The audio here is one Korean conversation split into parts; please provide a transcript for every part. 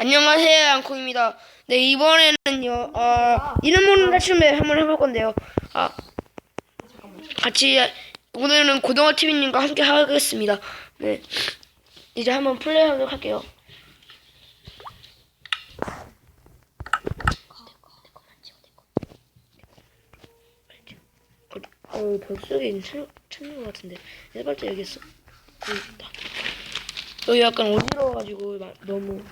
안녕하세요, 양콩입니다. 네, 이번에는요, 어, 이름 모르는 탈출맵 한번 해볼 건데요. 아, 같이, 오늘은 고등어 TV님과 함께 하겠습니다. 네. 이제 한번 플레이하도록 할게요. 어, 벽속에 있는 찾는, 것 같은데. 네 발자 여기 있어. 여기 있다. 여기 약간 어지러워가지고 마- 너무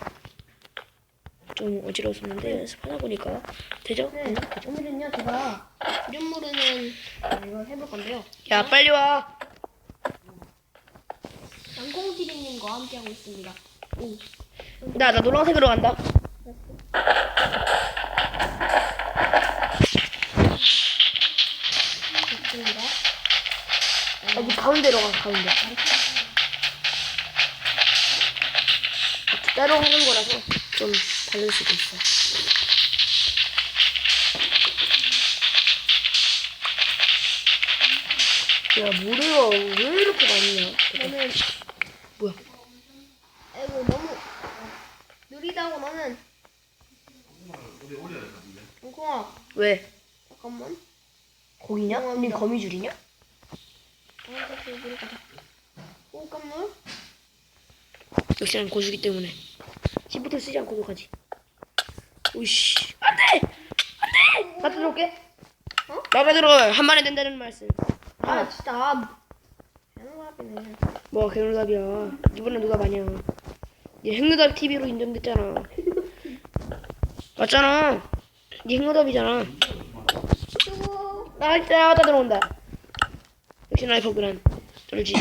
좀 어지러웠었는데 연습하다 보니까 되죠? 네, 오늘은요 제가 이름 모르는 어, 이걸 해볼 건데요. 야 빨리 와. 양콩TV님과 함께하고 있습니다. 오, 나나 노란색으로 간다. 좋습니다. 여기 가운데로 가 가운데. 따로 하는 거라서 좀 다를 수도 있어. 야 모래가 왜 이렇게 많냐? 너는 뭐야? 아이고 너무 느리다고 너는. 양콩아, 왜? 잠깐만. 거기냐? 우리 거미줄이냐? 아, 다시 여기로 가자. 오, 깜놀? 역시 난 고수기 때문에 시프트 쓰지 않고도 가지. 오이씨 안돼 안돼 나 들어올게. 어? 나가 들어 한 번에 된다는 말씀. 아, 진짜. 대노답이네. 뭐가 개노답이야. 이번엔 노답 아니야. 얘 핵노답 TV로 인정됐잖아. 맞잖아. 얘 핵노답이잖아. 수고. 나 있다 다 들어온다. 역시 나의 버그란 쩔지.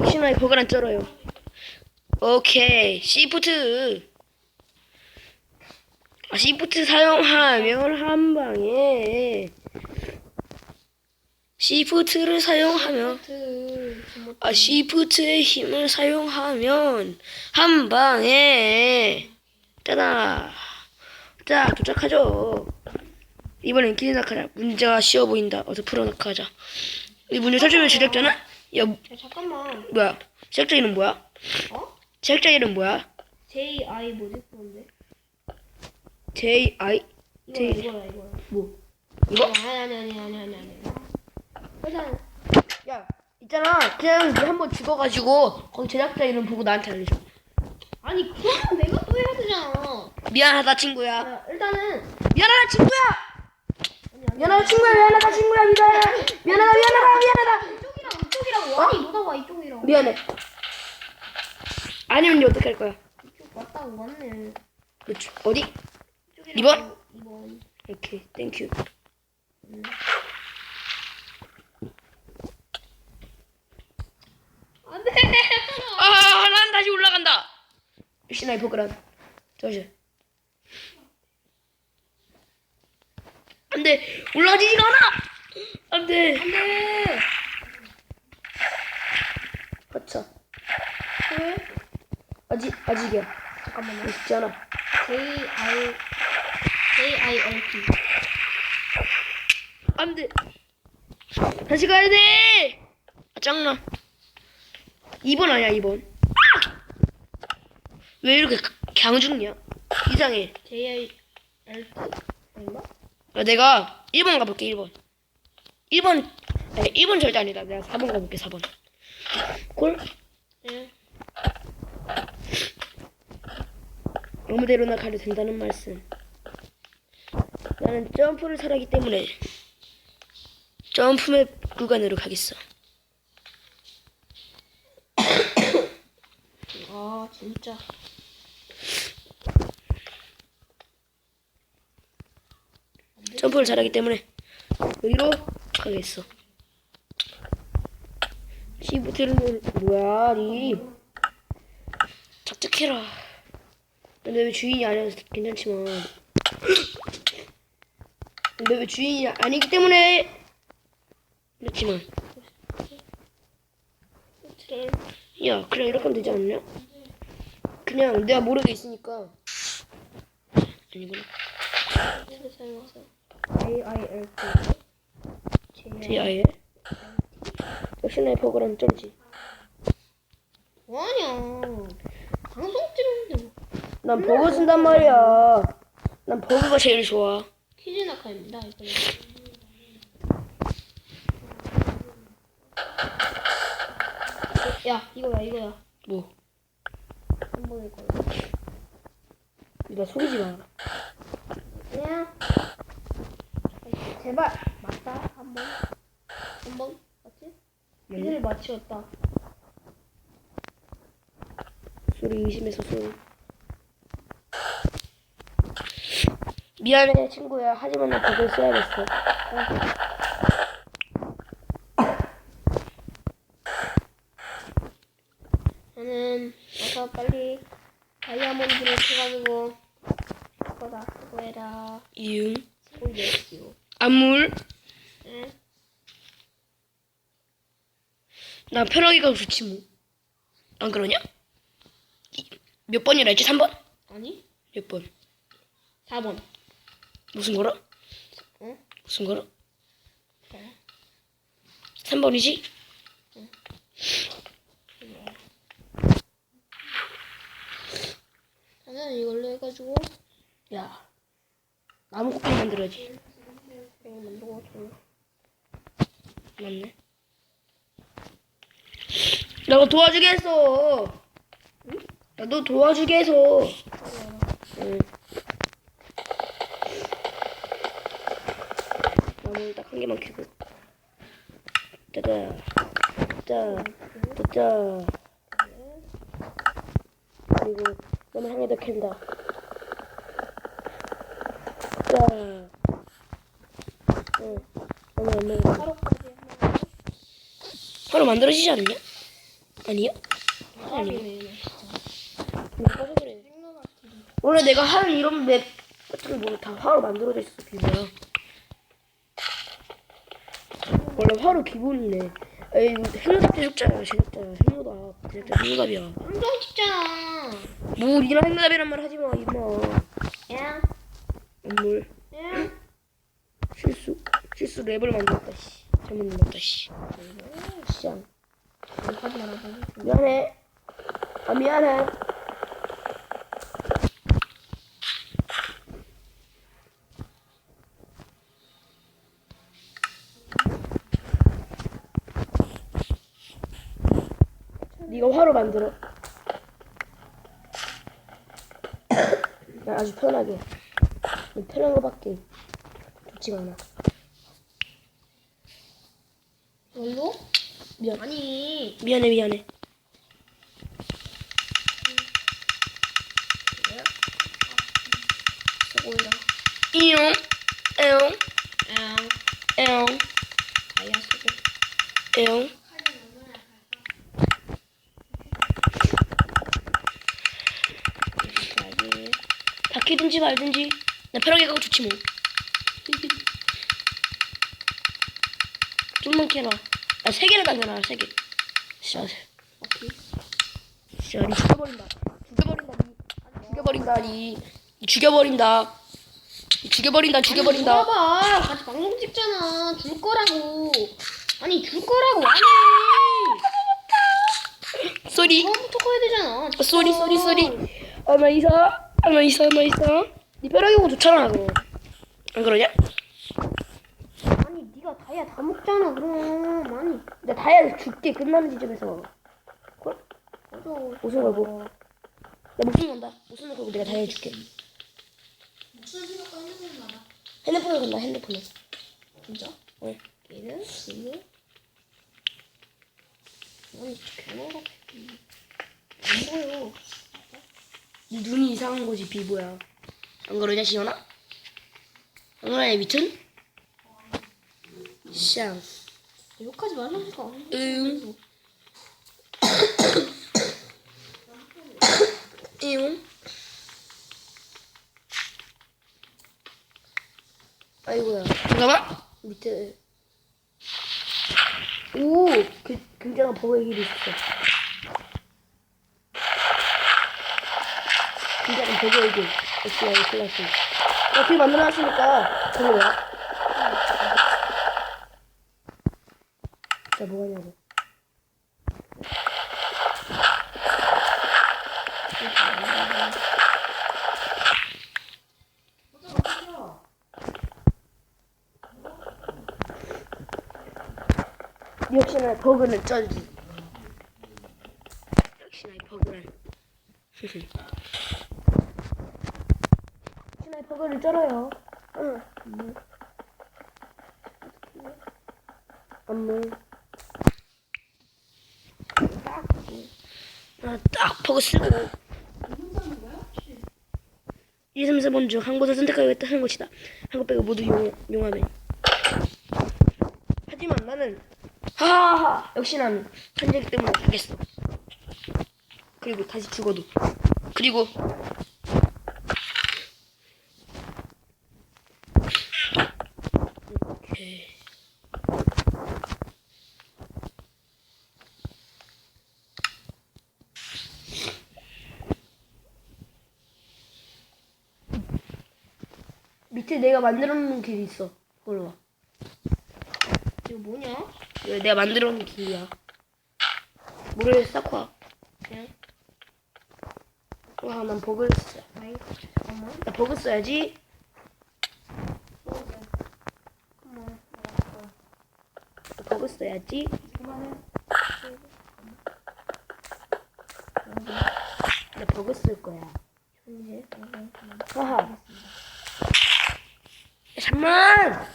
역시 나의 버그란 쩔어요. 오케이 시프트. 아, 시프트 사용하면 한 방에 시프트를 사용하면. 아 시프트의 힘을 사용하면 한 방에 따다 자 도착하죠. 이번엔 기대나카자 문제가 쉬워 보인다. 어서 풀어놓고 하자. 이 문제 찾으면 제작자는 야 야, 잠깐만. 뭐야? 제작자 이름 뭐야? 어? 제작자 이름 뭐야? J I 뭐지? 그런데? J I 이거야, J 이거야, 이거야. 뭐 이거? 아니 아니 아니 아니 아니 아니. 일단 야 있잖아 그냥 네 한번 죽어가지고 거기 제작자 이름 보고 나한테 알려줘. 아니 그거는 내가 또 해야 되잖아. 미안하다 친구야. 야, 일단은 미안하다 친구야. 아니 아니. 미안하다 친구야 미안하다 친구야 미안하다 미안하다 미안하다 미안하다 이쪽이랑. 아니 너가 와 이쪽이라고. 미안해 아니면 이제 어떻게 할 거야 이쪽 왔다고 맞네. 그치 어디 이쪽이라고. 이번? 이번. 오케이 땡큐 안돼. 아 난 다시 올라간다 역시 나의 포크란 저시 안 돼 올라가지지가 않아 안 돼 안돼. 거쳐 왜? 아직 아직이야 잠깐만요. 않아 J I J I L P. 안 돼 다시 가야 돼 아, 짱나 2번 아니야 2번 왜 이렇게 강 죽냐 이상해 J I L P. 아닌가? 야, 내가 1번 가볼게 1번 1번 아니 1번 절대 아니다 내가 4번 가볼게 4번 콜? 네. 아무데로나 가도 된다는 말씀. 나는 점프를 잘하기 때문에 점프맵 구간으로 가겠어. 아 진짜. 점프를 잘하기 때문에 여기로 가겠어. 시프트는 뭐야 니 작작해라 근데 왜 주인이 아니어서 괜찮지만 근데 왜 주인이 아니기 때문에 그렇지만. 야 그냥 이렇게 하면 되지 않냐? 그냥 내가 모르게 있으니까 아니구나 트레일 사용해서. J I L P. 제 아예 역시 나의 버그란 쩔지 아니야. 난 버그 쓴단 말이야. 난 버그가 제일 좋아. 키즈나카입니다 이번에. 야 이거야 이거야. 뭐? 한 번에 걸어. 나 속이지 마. 그냥 제발 맞다 한 번. 한 번. 맞지? 이를 맞추었다. 소리 의심해서 소리. 미안해 친구야. 하지만 나 버그 써야겠어. 저는 어서 빨리 다이아몬드를 쳐가지고 그거다 수고해라. 이응. 수고했지요. 안물. 응? 나 편하기가 좋지 뭐. 안 그러냐? 이- 몇 번이라 했지? 3번? 아니? 몇 번? 4번. 무슨 거라? 응? 무슨 거라? 그래. 3번이지? 저는 이걸로 해가지고 야. 나무 코끼리 만들어야지. 이거 만들고 좀 맞네. 나가 도와주겠어. 나도 도와주겠어. 응. 개만 키고. 짜자. 짜자. 짜자. 그리고 너무 한개더 캔다. 짜. 응. 너무 안 바로 만들어지지 않냐? 맞아 그래. 원래 내가 하는 이런 맵 같은 거다 화로 만들어져 있어 비보야. 원래 화로 기본이네. 에이 행노답 제작자야 제작자야 행노답 제작자 행노답이야. 함정 찍잖아. 뭐 니랑 행노답이란 말 하지 마 임마. 야, 뭘 야. 실수 실수 랩을 만들었다 씨. 잘못 눌렀다 씨. 하지 말아봐. 미안해. 아 미안해. 네가 화로 만들어. 난 아주 편하게. 편한 거밖에 좋지가 않아. 이걸로? 미안. 아니. 미안해 미안해. 수고해라. 이용 에용 야, 에용 다이아 수고. 에용. 여기까지. 바뀌든지 말든지 나 편하게 가고 좋지 뭐. 좀만 캐라. 나 세 개를 만들어 세 개. 진짜 오케이. 진짜 니 죽여버린다. 죽여버린다 니. 죽여버린다 니. 니 죽여버린다. 니 죽여버린다 죽여버린다. 봐봐. 같이 방송 찍잖아. 줄 거라고. 아니, 줄 거라고. 아니. 쏘리. 처음부터 커야 되잖아. 어, 쏘리 쏘리 쏘리. 아나 있어. 아나 있어 아나 있어. 니 편하게 가고 좋잖아 그럼. 안 그러냐? 아니, 네가 다이아 다 먹잖아, 그럼. 아니. 나 다이아 줄게 끝나는 지점에서. 그래? 맞아. 무슨 걸 뭐? 나 목숨 건다. 목숨 걸고 내가 다이아 줄게. 핸드폰으로 건다 핸드폰으로. 진짜? 응. 얘는? 얘는? 아니, 개먹어. 안 보여. 네 눈이 이상한 거지 비보야. 안 그러냐 시연아? 안 그러냐 미튼? 샹. 욕하지 말라니까. 응. 응. 아이고야. 잠깐만. 밑에. 오, 그, 굉장한 버거의 길이 있었어. 되게 여기 SI 슬래시 어떻게 만들어놨으니까 되는 거야 자 뭐하냐고. 역시나 버그는 쩔지. 역시나 버그는 버그를 쩔어요. 응. 업무. 아, 딱 버그 쓰고. 1, 3, 4번 중 한 곳을 선택하겠다는 것이다. 한 곳 빼고 모두 용, 용하네. 하지만 나는 하하하 역시 난 천재기 때문에 가겠어. 그리고 다시 죽어도 그리고 밑에 내가 만들어 놓은 길이 있어. 그걸로 와. 이거 뭐냐? 이거 내가 만들어 놓은 길이야. 모래 싹 와. 그냥 와, 난 버그를 잠깐만. 나 버그 써야지. 나 버그 써야지. 그만해. 나 버그 쓸 거야. 하하. 잠만!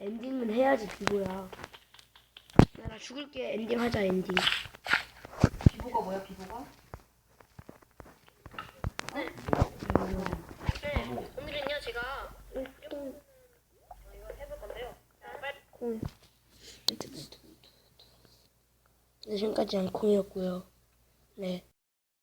엔딩은 해야지, 비고야. 야, 나 죽을게. 엔딩 하자, 엔딩. 비보가 뭐야 비보가? 네, 오늘은요 제가 이거 해볼 건데요. 콩. 네, 지금까지 안 콩이었고요. 네.